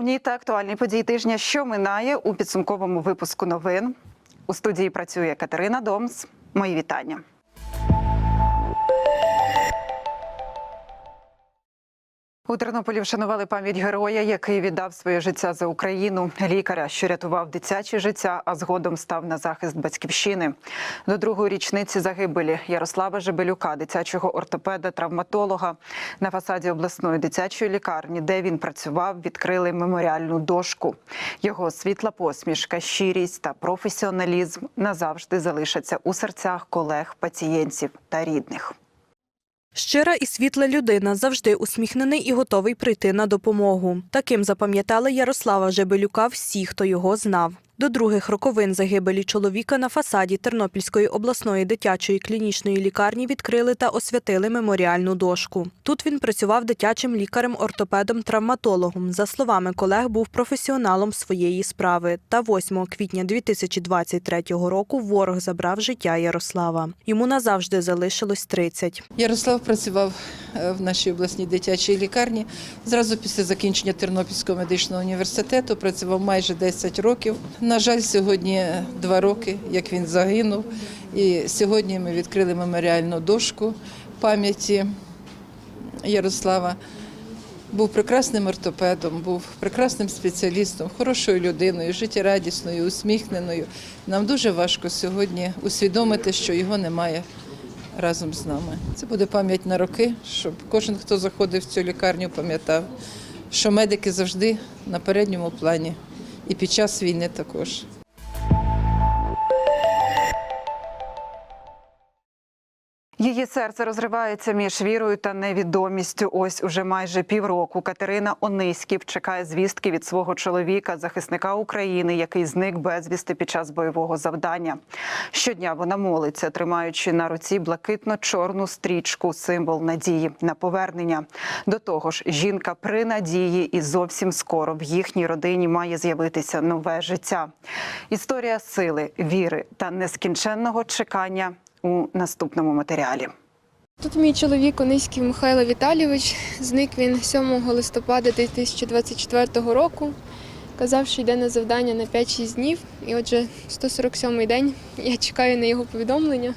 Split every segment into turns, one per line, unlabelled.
Головні та актуальні події тижня, що минає у підсумковому випуску новин. У студії працює Катерина Домс. Мої вітання. У Тернополі вшанували пам'ять героя, який віддав своє життя за Україну, лікаря, що рятував дитяче життя, а згодом став на захист батьківщини. До другої річниці загибелі Ярослава Жебелюка, дитячого ортопеда, травматолога, на фасаді обласної дитячої лікарні, де він працював, відкрили меморіальну дошку. Його світла посмішка, щирість та професіоналізм назавжди залишаться у серцях колег, пацієнтів та рідних.
Щира і світла людина, завжди усміхнений і готовий прийти на допомогу. Таким запам'ятали Ярослава Жебелюка всі, хто його знав. До других роковин загибелі чоловіка на фасаді Тернопільської обласної дитячої клінічної лікарні відкрили та освятили меморіальну дошку. Тут він працював дитячим лікарем-ортопедом-травматологом. За словами колег, був професіоналом своєї справи. Та 8 квітня 2023 року ворог забрав життя Ярослава. Йому назавжди залишилось 30.
Ярослав працював е, в нашій обласній дитячій лікарні. Зразу після закінчення Тернопільського медичного університету працював майже 10 років. На жаль, сьогодні два роки, як він загинув. І сьогодні ми відкрили меморіальну дошку пам'яті Ярослава. Був прекрасним ортопедом, був прекрасним спеціалістом, хорошою людиною, життєрадісною, усміхненою. Нам дуже важко сьогодні усвідомити, що його немає разом з нами. Це буде пам'ять на роки, щоб кожен, хто заходив в цю лікарню, пам'ятав, що медики завжди на передньому плані і під час війни також.
Її серце розривається між вірою та невідомістю. Ось уже майже півроку Катерина Ониськів чекає звістки від свого чоловіка, захисника України, який зник безвісти під час бойового завдання. Щодня вона молиться, тримаючи на руці блакитно-чорну стрічку, символ надії на повернення. До того ж, жінка при надії, і зовсім скоро в їхній родині має з'явитися нове життя. Історія сили, віри та нескінченного чекання у наступному матеріалі.
Тут мій чоловік Ониський Михайло Віталійович. Зник він 7 листопада 2024 року. Казав, що йде на завдання на 5-6 днів. І отже, 147-й день я чекаю на його повідомлення.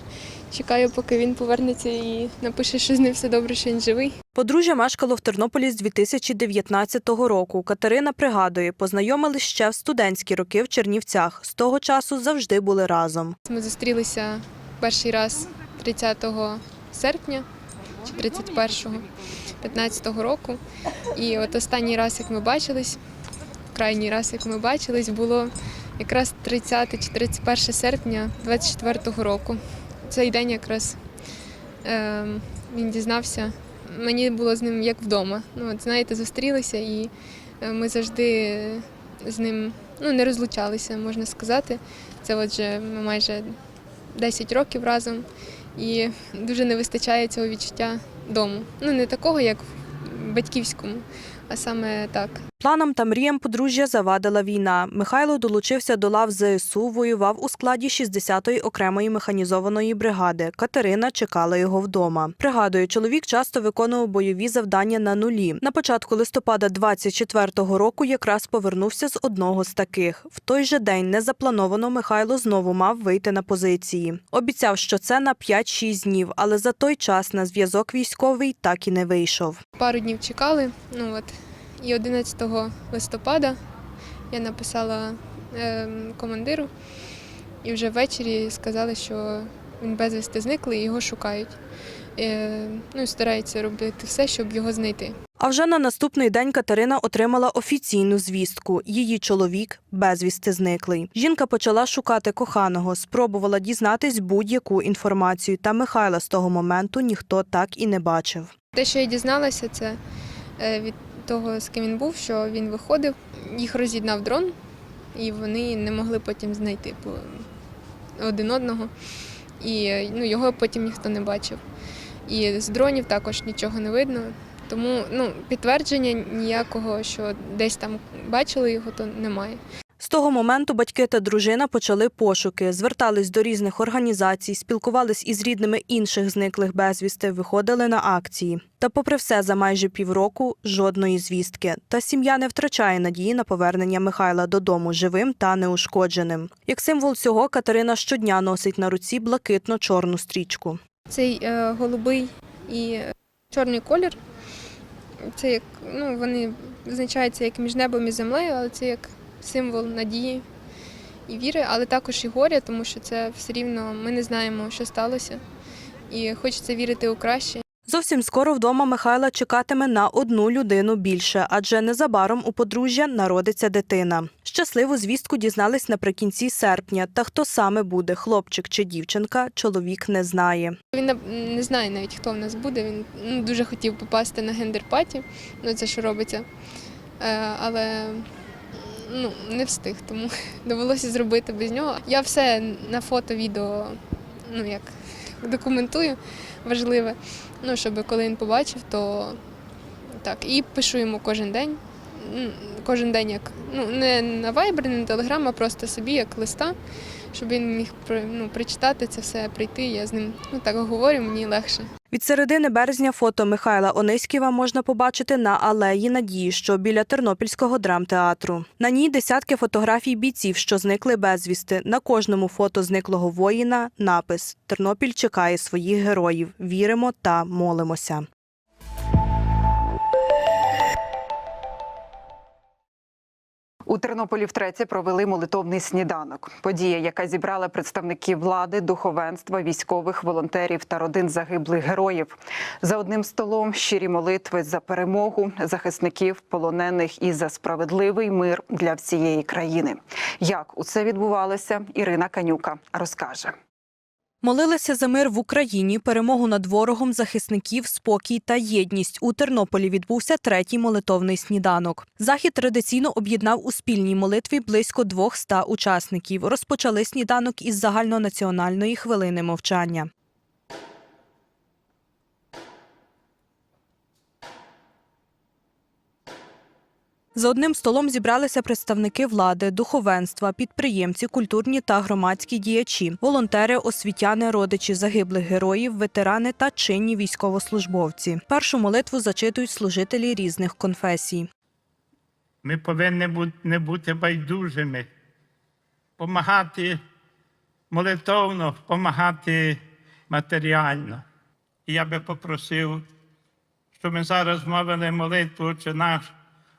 Чекаю, поки він повернеться і напише, що з ним все добре, що він живий.
Подружжя мешкало в Тернополі з 2019 року. Катерина пригадує, познайомились ще в студентські роки в Чернівцях. З того часу завжди були разом.
Ми зустрілися перший раз 30 серпня чи 31-го 15-го року. І от останній раз, як ми бачились, крайній раз, як ми бачились, було якраз 30 чи 31 серпня 24-го року. Цей день якраз е, він дізнався. Мені було з ним як вдома. Ну, от, знаєте, зустрілися і е, ми завжди з ним ну, не розлучалися, можна сказати. Це отже, ми майже 10 років разом, і дуже не вистачає цього відчуття дому. Ну, не такого, як в батьківському, саме так.
Планам та мріям подружжя завадила війна. Михайло долучився до лав ЗСУ, воював у складі 60-ї окремої механізованої бригади. Катерина чекала його вдома. Пригадує, чоловік часто виконував бойові завдання на нулі. На початку листопада 24-го року якраз повернувся з одного з таких. В той же день незаплановано Михайло знову мав вийти на позиції. Обіцяв, що це на 5-6 днів, але за той час на зв'язок військовий так і не вийшов.
Пару днів чекали. Ну от і 11 листопада я написала е, командиру, і вже ввечері сказали, що він безвісти зниклий і його шукають. Е, ну і стараються робити все, щоб його знайти.
А вже на наступний день Катерина отримала офіційну звістку. Її чоловік безвісти зниклий. Жінка почала шукати коханого, спробувала дізнатись будь-яку інформацію. Та Михайла з того моменту ніхто так і не бачив.
Те, що я дізналася, це е, від того, з ким він був, що він виходив, їх роз'єднав дрон, і вони не могли потім знайти один одного. І ну, його потім ніхто не бачив. І з дронів також нічого не видно. Тому ну, підтвердження ніякого, що десь там бачили його, то немає.
З того моменту батьки та дружина почали пошуки, звертались до різних організацій, спілкувались із рідними інших зниклих безвісти, виходили на акції. Та, попри все, за майже півроку жодної звістки. Та сім'я не втрачає надії на повернення Михайла додому живим та неушкодженим. Як символ цього, Катерина щодня носить на руці блакитно-чорну стрічку.
Цей е, голубий і е, чорний колір. Це як ну вони визначаються як між небом і землею, але це як символ надії і віри, але також і горя, тому що це все рівно ми не знаємо, що сталося, і хочеться вірити у краще.
Зовсім скоро вдома Михайла чекатиме на одну людину більше, адже незабаром у подружжя народиться дитина. Щасливу звістку дізнались наприкінці серпня. Та хто саме буде, хлопчик чи дівчинка, чоловік не знає.
Він не знає навіть, хто в нас буде. Він ну, дуже хотів попасти на гендер-паті, ну це що робиться. Е, але ну, не встиг, тому довелося зробити без нього. Я все на фото, відео, ну як документую важливе. Ну, щоб коли він побачив, то так. І пишу йому кожен день. Кожен день як ну не на Viber, не на Telegram, а просто собі як листа, щоб він міг ну, прочитати це все, прийти. Я з ним ну так говорю, мені легше.
Від середини березня фото Михайла Ониськіва можна побачити на алеї Надії, що біля Тернопільського драмтеатру. На ній десятки фотографій бійців, що зникли безвісти. На кожному фото зниклого воїна напис Тернопіль чекає своїх героїв. Віримо та молимося.
У Тернополі втретє провели молитовний сніданок. Подія, яка зібрала представників влади, духовенства, військових, волонтерів та родин загиблих героїв. За одним столом щирі молитви за перемогу захисників, полонених і за справедливий мир для всієї країни. Як усе відбувалося, Ірина Канюка розкаже.
Молилися за мир в Україні, перемогу над ворогом, захисників, спокій та єдність. У Тернополі відбувся третій молитовний сніданок. Захід традиційно об'єднав у спільній молитві близько 200 учасників. Розпочали сніданок із загальнонаціональної хвилини мовчання. За одним столом зібралися представники влади, духовенства, підприємці, культурні та громадські діячі, волонтери, освітяни, родичі загиблих героїв, ветерани та чинні військовослужбовці. Першу молитву зачитують служителі різних конфесій.
Ми повинні не бути байдужими, допомагати молитовно, допомагати матеріально. І я би попросив, щоб ми зараз мовили молитву «Отче наш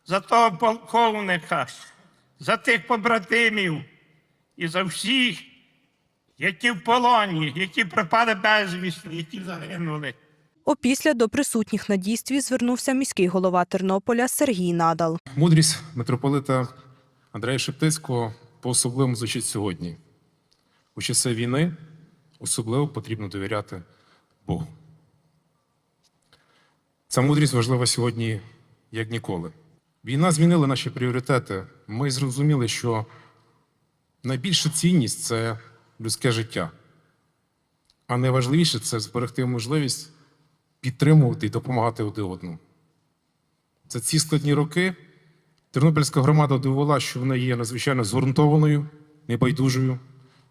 за того полковника, за тих побратимів і за всіх, які в полоні, які пропали безвісти, які загинули.
Опісля до присутніх на дійстві звернувся міський голова Тернополя Сергій Надал.
Мудрість митрополита Андрея Шептицького по-особливому звучить сьогодні. У часи війни особливо потрібно довіряти Богу. Ця мудрість важлива сьогодні як ніколи. Війна змінила наші пріоритети. Ми зрозуміли, що найбільша цінність це людське життя. А найважливіше це зберегти можливість підтримувати і допомагати один одному. За ці складні роки Тернопільська громада довела, що вона є надзвичайно згуртованою, небайдужою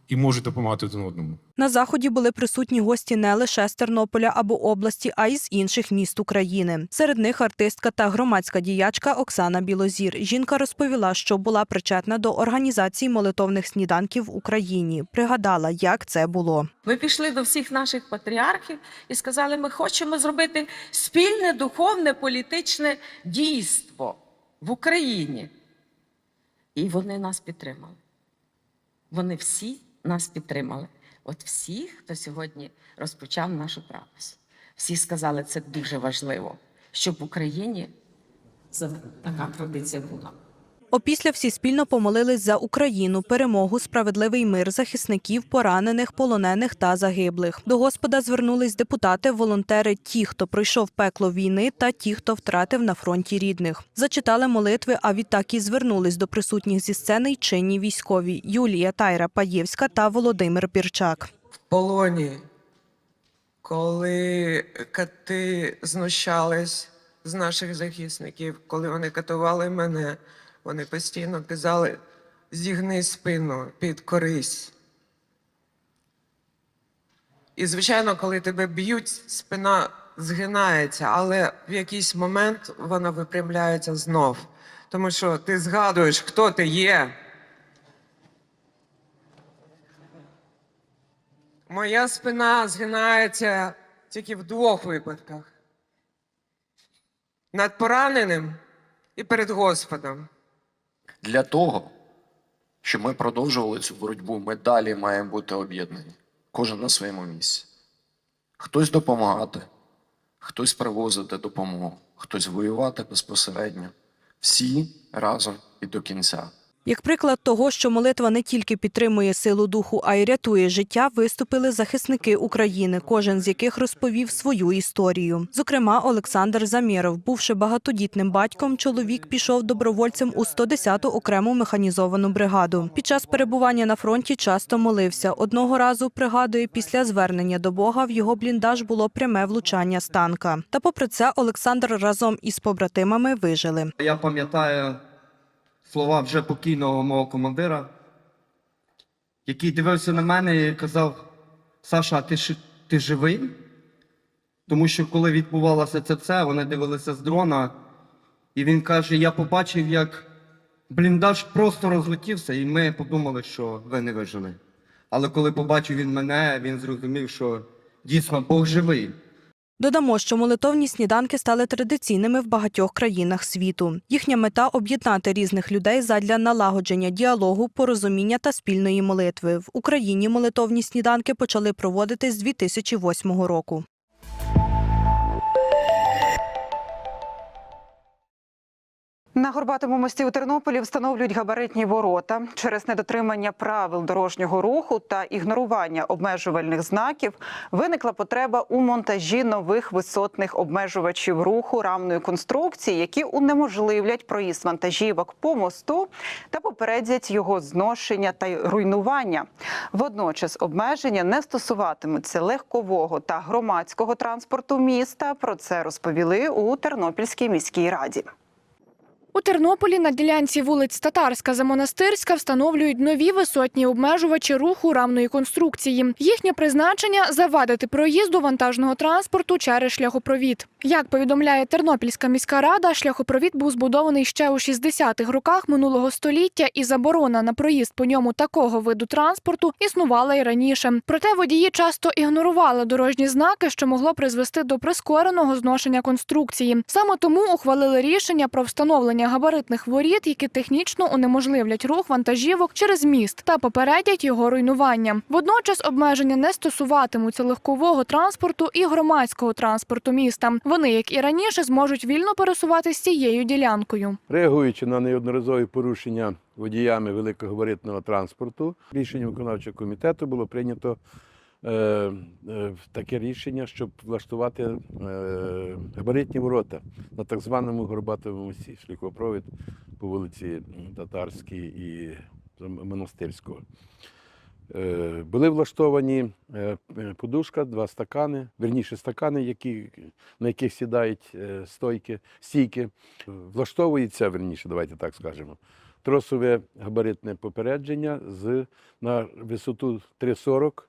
і може допомагати один одному.
На заході були присутні гості не лише з Тернополя або області, а й з інших міст України. Серед них артистка та громадська діячка Оксана Білозір. Жінка розповіла, що була причетна до організації молитовних сніданків в Україні. Пригадала, як це було.
Ми пішли до всіх наших патріархів і сказали, ми хочемо зробити спільне духовне політичне дійство в Україні. І вони нас підтримали. Вони всі нас підтримали. От всі, хто сьогодні розпочав нашу працю. Всі сказали, це дуже важливо, щоб в Україні така традиція була.
Опісля всі спільно помолились за Україну, перемогу, справедливий мир захисників, поранених, полонених та загиблих. До Господа звернулись депутати, волонтери, ті, хто пройшов пекло війни, та ті, хто втратив на фронті рідних. Зачитали молитви, а відтак і звернулись до присутніх зі сцени й чинні військові Юлія Тайра Паєвська та Володимир Пірчак.
в полоні, коли кати знущались з наших захисників, коли вони катували мене, вони постійно казали: зігни спину, підкорись. І, звичайно, коли тебе б'ють, спина згинається, але в якийсь момент вона випрямляється знов. Тому що ти згадуєш, хто ти є. Моя спина згинається тільки в двох випадках: над пораненим і перед Господом.
Для того, щоб ми продовжували цю боротьбу, ми далі маємо бути об'єднані. Кожен на своєму місці. Хтось допомагати, хтось привозити допомогу, хтось воювати безпосередньо. Всі разом і до кінця.
Як приклад того, що молитва не тільки підтримує силу духу, а й рятує життя, виступили захисники України, кожен з яких розповів свою історію. Зокрема, Олександр Замєров, бувши багатодітним батьком, чоловік пішов добровольцем у 110-ту окрему механізовану бригаду. Під час перебування на фронті часто молився. Одного разу пригадує, після звернення до Бога в його бліндаж було пряме влучання з танка. Та попри це, Олександр разом із побратимами вижили.
Я пам'ятаю слова вже покійного мого командира, який дивився на мене і казав: Саша, ти, ти живий? Тому що коли відбувалося це все, вони дивилися з дрона, і він каже: Я побачив, як бліндаж просто розлетівся, і ми подумали, що ви не вижили. Але коли побачив він мене, він зрозумів, що дійсно Бог живий.
Додамо, що молитовні сніданки стали традиційними в багатьох країнах світу. Їхня мета об'єднати різних людей задля налагодження діалогу, порозуміння та спільної молитви. В Україні молитовні сніданки почали проводити з 2008 року.
На Горбатому мості у Тернополі встановлюють габаритні ворота. Через недотримання правил дорожнього руху та ігнорування обмежувальних знаків виникла потреба у монтажі нових висотних обмежувачів руху рамної конструкції, які унеможливлять проїзд вантажівок по мосту та попередять його зношення та руйнування. Водночас обмеження не стосуватимуться легкового та громадського транспорту міста. Про це розповіли у Тернопільській міській раді.
У Тернополі на ділянці вулиць Татарська за Монастирська встановлюють нові висотні обмежувачі руху рамної конструкції. Їхнє призначення завадити проїзду вантажного транспорту через шляхопровід. Як повідомляє Тернопільська міська рада, шляхопровід був збудований ще у 60-х роках минулого століття, і заборона на проїзд по ньому такого виду транспорту існувала й раніше. Проте водії часто ігнорували дорожні знаки, що могло призвести до прискореного зношення конструкції. Саме тому ухвалили рішення про встановлення габаритних воріт, які технічно унеможливлять рух вантажівок через міст та попередять його руйнування. Водночас обмеження не стосуватимуться легкового транспорту і громадського транспорту міста. Вони, як і раніше, зможуть вільно пересуватися цією ділянкою.
Реагуючи на неодноразові порушення водіями великогабаритного транспорту, рішенням виконавчого комітету було прийнято е, е, таке рішення, щоб влаштувати е, габаритні ворота на так званому Горбатовому мості, шляхопровід по вулиці Татарській і Монастирського. Е, Були влаштовані е, подушка, два стакани, верніше стакани, які, на яких сідають е, стойки, стійки. Влаштовується, верніше, давайте так скажемо, тросове габаритне попередження з, на висоту 3,40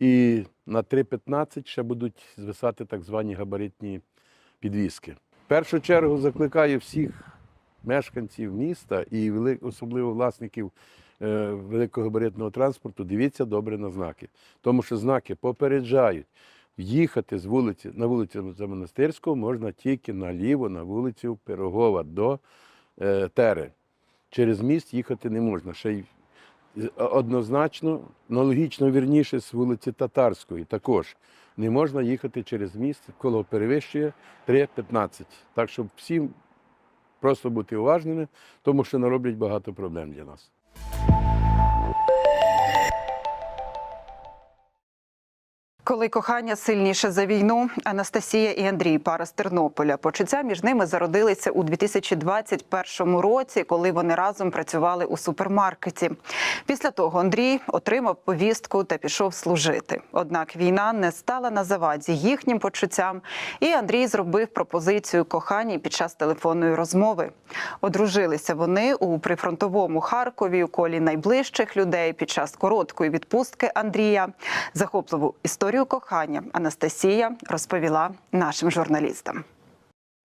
і на 3,15 ще будуть звисати так звані габаритні підвіски. В першу чергу закликаю всіх мешканців міста і особливо власників великогабаритного транспорту, дивіться добре на знаки. Тому що знаки попереджають. Їхати з вулиці на вулицю Замонастирського можна тільки наліво на вулицю Пирогова до е, Тери. Через міст їхати не можна. Ще й однозначно, аналогічно вірніше з вулиці Татарської також не можна їхати через міст, коло перевищує 3,15. Так що всім просто бути уважними, тому що нароблять багато проблем для нас. Thank you.
Коли кохання сильніше за війну, Анастасія і Андрій, пара з Тернополя. Почуття між ними зародилися у 2021 році, коли вони разом працювали у супермаркеті. Після того Андрій отримав повістку та пішов служити. Однак війна не стала на заваді їхнім почуттям, і Андрій зробив пропозицію коханій під час телефонної розмови. Одружилися вони у прифронтовому Харкові у колі найближчих людей під час короткої відпустки Андрія. Захопливу історію кохання Анастасія розповіла нашим журналістам.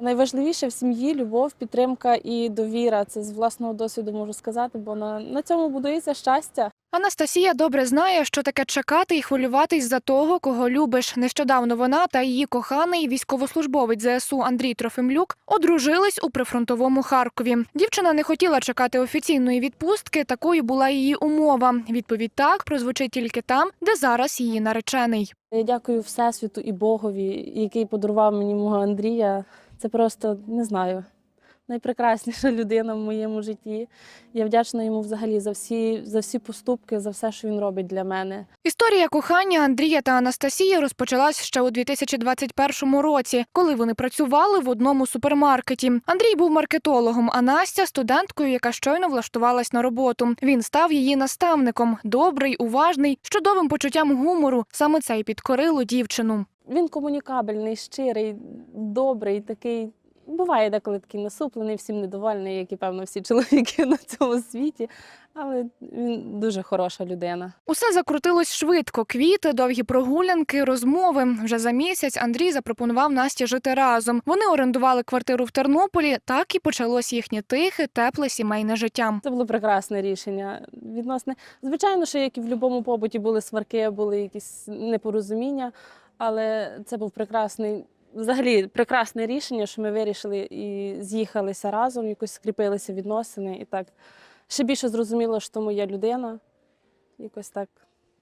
Найважливіше в сім'ї любов, підтримка і довіра. Це з власного досвіду можу сказати, бо на, на цьому будується щастя.
Анастасія добре знає, що таке чекати і хвилюватись за того, кого любиш. Нещодавно вона та її коханий військовослужбовець ЗСУ Андрій Трофимлюк одружились у прифронтовому Харкові. Дівчина не хотіла чекати офіційної відпустки. Такою була її умова. Відповідь так прозвучить тільки там, де зараз її наречений.
Я дякую Всесвіту і Богові, який подарував мені мого Андрія. Це просто не знаю. Найпрекрасніша людина в моєму житті. Я вдячна йому взагалі за всі, за всі поступки, за все, що він робить для мене.
Історія кохання Андрія та Анастасії розпочалась ще у 2021 році, коли вони працювали в одному супермаркеті. Андрій був маркетологом, а Настя студенткою, яка щойно влаштувалась на роботу. Він став її наставником, добрий, уважний, з чудовим почуттям гумору. Саме це й підкорило дівчину.
Він комунікабельний, щирий, добрий, такий. Буває деколи такий насуплений, всім недовольний, як і певно всі чоловіки на цьому світі. Але він дуже хороша людина.
Усе закрутилось швидко. Квіти, довгі прогулянки, розмови. Вже за місяць Андрій запропонував Насті жити разом. Вони орендували квартиру в Тернополі. Так і почалось їхнє тихе, тепле сімейне життя.
Це було прекрасне рішення. Відносне, звичайно, що як і в будь-якому побуті були сварки, були якісь непорозуміння, але це був прекрасний. Взагалі прекрасне рішення, що ми вирішили і з'їхалися разом, якось скріпилися відносини. І так ще більше зрозуміло, що моя людина. Якось так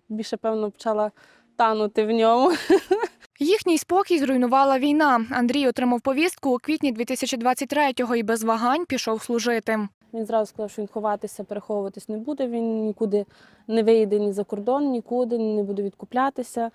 більше, певно, почала танути в ньому.
Їхній спокій зруйнувала війна. Андрій отримав повістку у квітні 2023-го і без вагань пішов служити.
Він зразу сказав, що він ховатися, переховуватись не буде. Він нікуди не виїде ні за кордон, нікуди не буде відкуплятися.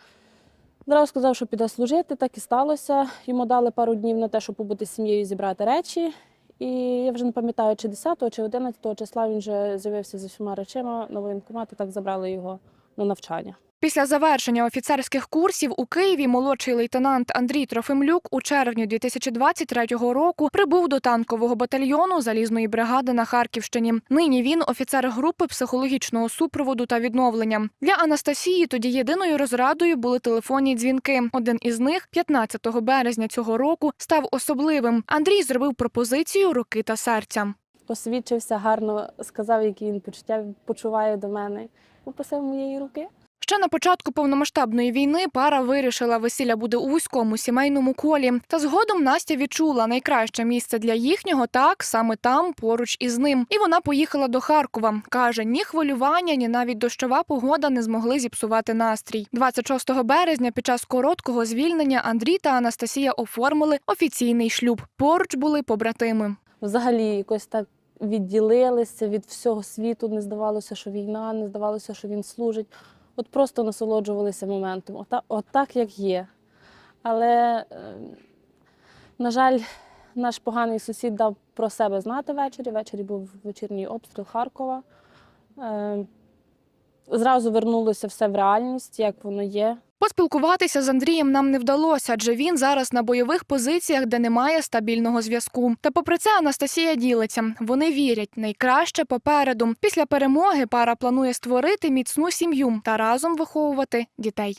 Зразу сказав, що піде служити, так і сталося. Йому дали пару днів на те, щоб побути з сім'єю, зібрати речі. І я вже не пам'ятаю, чи 10 чи 11 числа він вже з'явився зі всіма речима на воєнкомат і так забрали його на навчання.
Після завершення офіцерських курсів у Києві молодший лейтенант Андрій Трофимлюк у червні 2023 року прибув до танкового батальйону залізної бригади на Харківщині. Нині він офіцер групи психологічного супроводу та відновлення. Для Анастасії тоді єдиною розрадою були телефонні дзвінки. Один із них, 15 березня цього року, став особливим. Андрій зробив пропозицію руки та серця.
Посвідчився гарно, сказав, які він почуття почуває до мене. Попросив моєї руки.
Ще на початку повномасштабної війни пара вирішила, весілля буде у вузькому сімейному колі. Та згодом Настя відчула найкраще місце для їхнього так саме там, поруч із ним. І вона поїхала до Харкова. каже, ні хвилювання, ні навіть дощова погода не змогли зіпсувати настрій. 26 березня, під час короткого звільнення, Андрій та Анастасія оформили офіційний шлюб. Поруч були побратими.
Взагалі якось так відділилися від всього світу. Не здавалося, що війна, не здавалося, що він служить. От просто насолоджувалися моментом, отак, от так, як є. Але, е, на жаль, наш поганий сусід дав про себе знати ввечері. Ввечері був вечірній обстріл Харкова. Е, Зразу вернулося все в реальність, як воно є.
Поспілкуватися з Андрієм нам не вдалося, адже він зараз на бойових позиціях, де немає стабільного зв'язку. Та попри це Анастасія ділиться. Вони вірять, найкраще попереду. Після перемоги пара планує створити міцну сім'ю та разом виховувати дітей.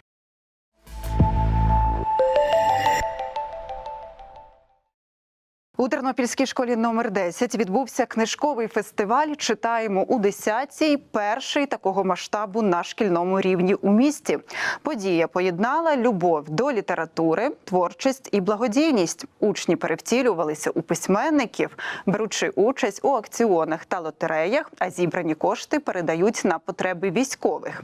У Тернопільській школі номер 10 відбувся книжковий фестиваль. Читаємо у десятці. Перший такого масштабу на шкільному рівні у місті. Подія поєднала любов до літератури, творчість і благодійність. Учні перевтілювалися у письменників, беручи участь у акціонах та лотереях, а зібрані кошти передають на потреби військових.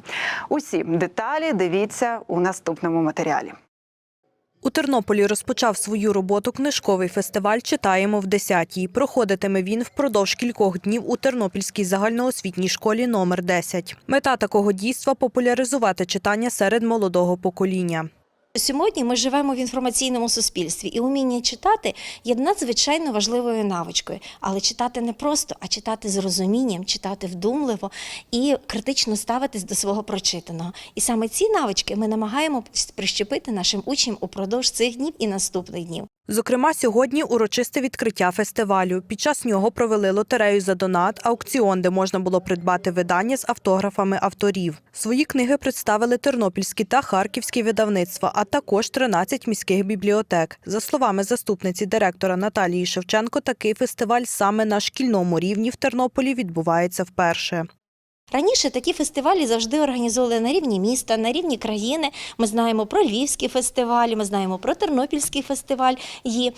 Усі деталі дивіться у наступному матеріалі.
У Тернополі розпочав свою роботу книжковий фестиваль Читаємо в 10-й. Проходитиме він впродовж кількох днів у Тернопільській загальноосвітній школі номер 10. Мета такого дійства популяризувати читання серед молодого покоління.
Сьогодні ми живемо в інформаційному суспільстві, і уміння читати є надзвичайно важливою навичкою. Але читати не просто, а читати з розумінням, читати вдумливо і критично ставитись до свого прочитаного. І саме ці навички ми намагаємо прищепити нашим учням упродовж цих днів і наступних днів.
Зокрема, сьогодні урочисте відкриття фестивалю. Під час нього провели лотерею за донат, аукціон, де можна було придбати видання з автографами авторів. Свої книги представили тернопільські та харківські видавництва, а також 13 міських бібліотек. За словами заступниці директора Наталії Шевченко, такий фестиваль саме на шкільному рівні в Тернополі відбувається вперше.
Раніше такі фестивалі завжди організовували на рівні міста, на рівні країни. Ми знаємо про львівські фестивалі, ми знаємо про тернопільський фестиваль. І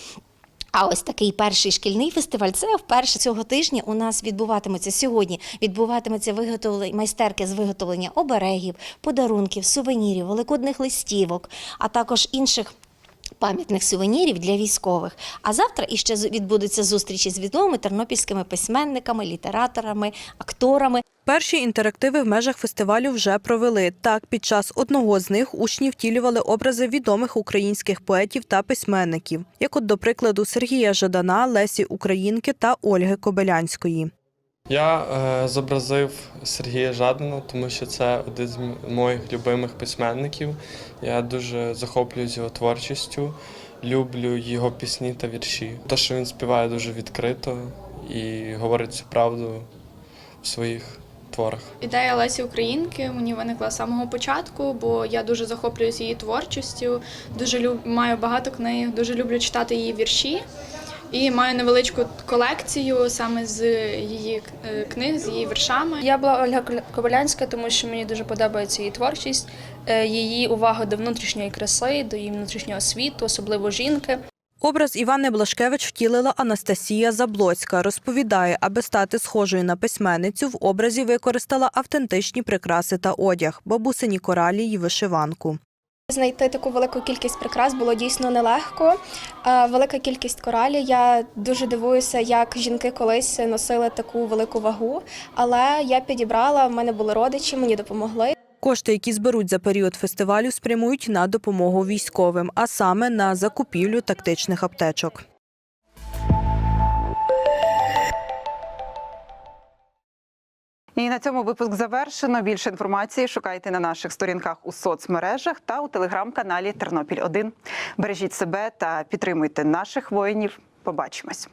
а ось такий перший шкільний фестиваль це вперше цього тижня у нас відбуватиметься сьогодні. Відбуватиметься виготовлення майстерки з виготовлення оберегів, подарунків, сувенірів, великодних листівок, а також інших. Пам'ятних сувенірів для військових. А завтра іще відбудуться зустрічі з відомими тернопільськими письменниками, літераторами, акторами.
Перші інтерактиви в межах фестивалю вже провели. Так, під час одного з них учні втілювали образи відомих українських поетів та письменників, як от, до прикладу, Сергія Жадана, Лесі Українки та Ольги Кобилянської.
Я е, зобразив Сергія Жадана, тому що це один з моїх любимих письменників. Я дуже захоплююсь його творчістю, люблю його пісні та вірші. Те, що він співає дуже відкрито і говорить цю правду в своїх творах.
Ідея Лесі Українки мені виникла з самого початку, бо я дуже захоплююся її творчістю, дуже люб... маю багато книг, дуже люблю читати її вірші. І маю невеличку колекцію саме з її е, книг, з її віршами.
Я була Ольга Кобилянська, тому що мені дуже подобається її творчість, е, її увага до внутрішньої краси, до її внутрішнього світу, особливо жінки.
Образ Івани Блашкевич втілила Анастасія Заблоцька. Розповідає, аби стати схожою на письменницю, в образі використала автентичні прикраси та одяг, бабусині коралі й вишиванку.
Знайти таку велику кількість прикрас було дійсно нелегко. Е, Велика кількість коралі. Я дуже дивуюся, як жінки колись носили таку велику вагу. Але я підібрала, в мене були родичі, мені допомогли.
Кошти, які зберуть за період фестивалю, спрямують на допомогу військовим, а саме на закупівлю тактичних аптечок.
І на цьому випуск завершено. Більше інформації шукайте на наших сторінках у соцмережах та у телеграм-каналі Тернопіль 1 Бережіть себе та підтримуйте наших воїнів. Побачимось.